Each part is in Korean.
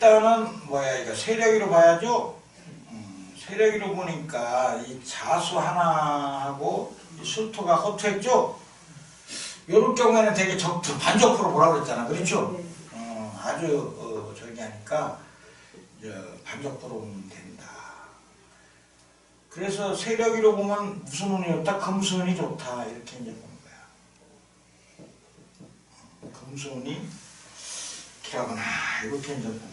일단은 뭐야 이거 세력이로 봐야죠. 음, 세력이로 보니까 이 자수 하나하고 이 술토가 허투했죠. 요럴 경우에는 되게 적투 반적으로 보라고 그랬잖아. 그렇죠? 네. 어, 아주 어, 저기 하니까 반적으로 보면 된다. 그래서 세력이로 보면 무슨 운이 좋다? 금수운이 좋다. 이렇게 이제 보는 거야. 금수운이 기라거나 이렇게 이제 거야.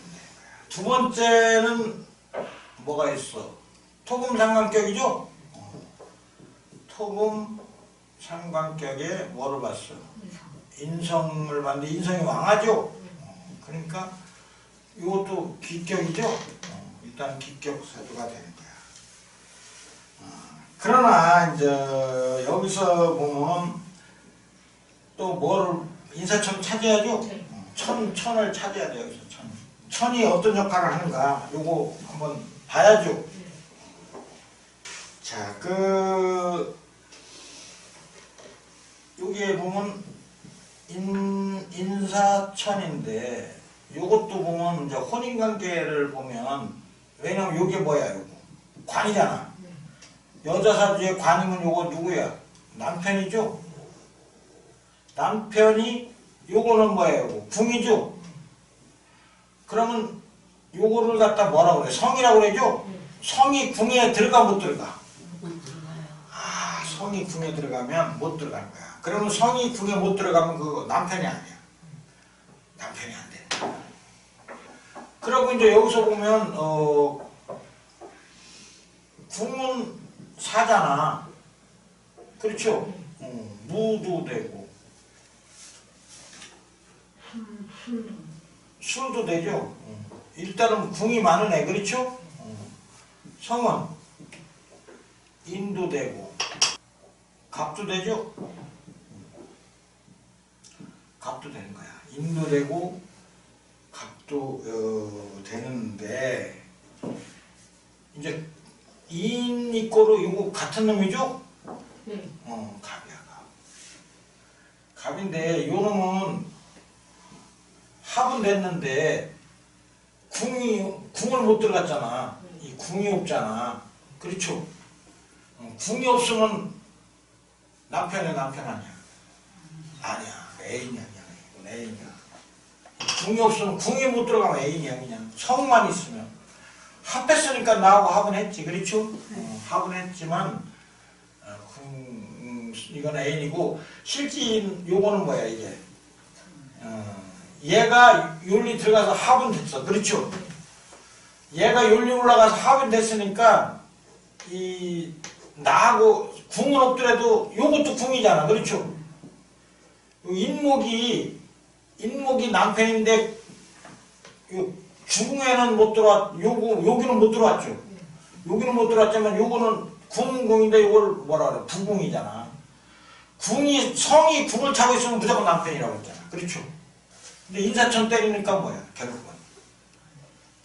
두 번째는 뭐가 있어? 토금 상관격이죠? 어. 토금 상관격에 뭐를 봤어? 인성을 봤는데 인성이 왕하죠? 어, 그러니까 이것도 기격이죠? 어, 일단 기격 사주가 되는 거야. 어, 그러나 이제 여기서 보면 또 뭐를 인사천 찾아야죠? 네. 어, 천, 천을 찾아야 돼요, 여기서 천. 천이 어떤 역할을 하는가, 요거 한번 봐야죠. 자, 그, 여기에 보면 인, 인사천인데, 요것도 보면 이제 혼인관계를 보면, 왜냐면 요게 뭐야, 요거. 관이잖아. 여자 사주의 관이면 요거 누구야? 남편이죠? 남편이 요거는 뭐예요? 궁이죠? 그러면 요거를 갖다 뭐라고 그래? 성이라고 그러죠? 성이 궁에 들어가 못 들어가? 못 들어가요. 아, 성이 궁에 들어가면 못 들어가는 거야. 그러면 성이 궁에 못 들어가면 그거 남편이 아니야. 남편이 안 돼. 그리고 이제 여기서 보면 어 궁은 사잖아. 그렇죠? 어, 무도 되고 술도 되죠. 어. 일단은 궁이 많은 애 그렇죠? 어. 성은 인도 되고 갑도 되죠? 갑도 되는 거야. 인도 되고 갑도 어, 되는데 이제 인 있고로 이거 같은 놈이죠? 네. 어, 갑이야, 갑. 갑인데, 요 놈은 합은 됐는데, 궁이, 궁을 못 들어갔잖아. 이 궁이 없잖아. 그렇죠? 어, 궁이 없으면 남편의 남편 아니야. 아니야. 애인이 아니야. 애인이야. 궁이 없으면, 궁이 못 들어가면 애인이야, 그냥. 성만 있으면. 합했으니까 나하고 합은 했지. 그렇죠? 어, 합은 했지만, 어, 음, 이건 애인이고 실제 요거는 뭐야 이게 어, 얘가 윤리 들어가서 합은 됐어 그렇죠 얘가 윤리 올라가서 합은 됐으니까 이 나하고 궁은 없더라도 요것도 궁이잖아 그렇죠 요 인목이 인목이 남편인데 요 중에는 못 들어왔 요거 여기는 못 들어왔죠 여기는 못 들어왔지만 요거는 궁궁인데 이걸 뭐라 그래 부궁이잖아. 궁이 성이 궁을 차고 있으면 무조건 남편이라고 했잖아. 그렇죠? 근데 인사천 때리니까 뭐야 결국은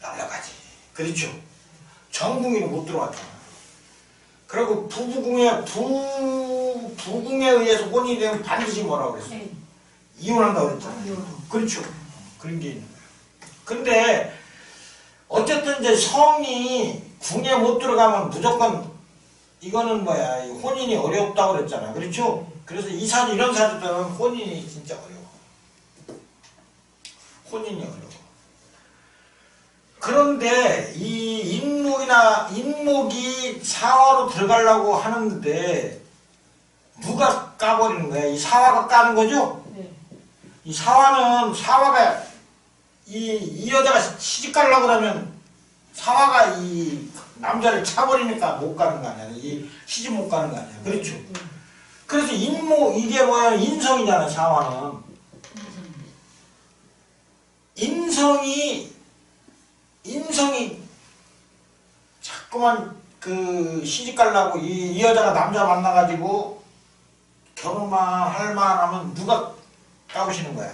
날라가지. 그렇죠? 정궁이는 못 들어왔잖아. 그리고 부부궁에 부 부궁에 의해서 혼이 되면 반드시 뭐라고 그랬어? 네. 이혼한다고 그랬잖아. 이혼. 그렇죠. 그런 게 있는 거야. 근데 어쨌든 이제 성이 궁에 못 들어가면 무조건 이거는 뭐야 이 혼인이 어렵다고 그랬잖아. 그렇죠? 그래서 이 사주 이런 사주들은 혼인이 진짜 어려워. 혼인이 어려워. 그런데 이 인목이나 인목이 사화로 들어가려고 하는데 누가 까버리는 거야? 이 사화가 까는 거죠? 네. 이 사화는 사화가 이, 이 여자가 시집 가려고 그러면 사화가 이 남자를 차버리니까 못 가는 거 아니야. 이 시집 못 가는 거 아니야. 그렇죠. 그래서 인모 이게 뭐야 인성이잖아 사화는 인성이 인성이 자꾸만 그 시집 가려고 이, 이 여자가 남자 만나가지고 결혼만 할 만 하면 누가 까부시는 거야.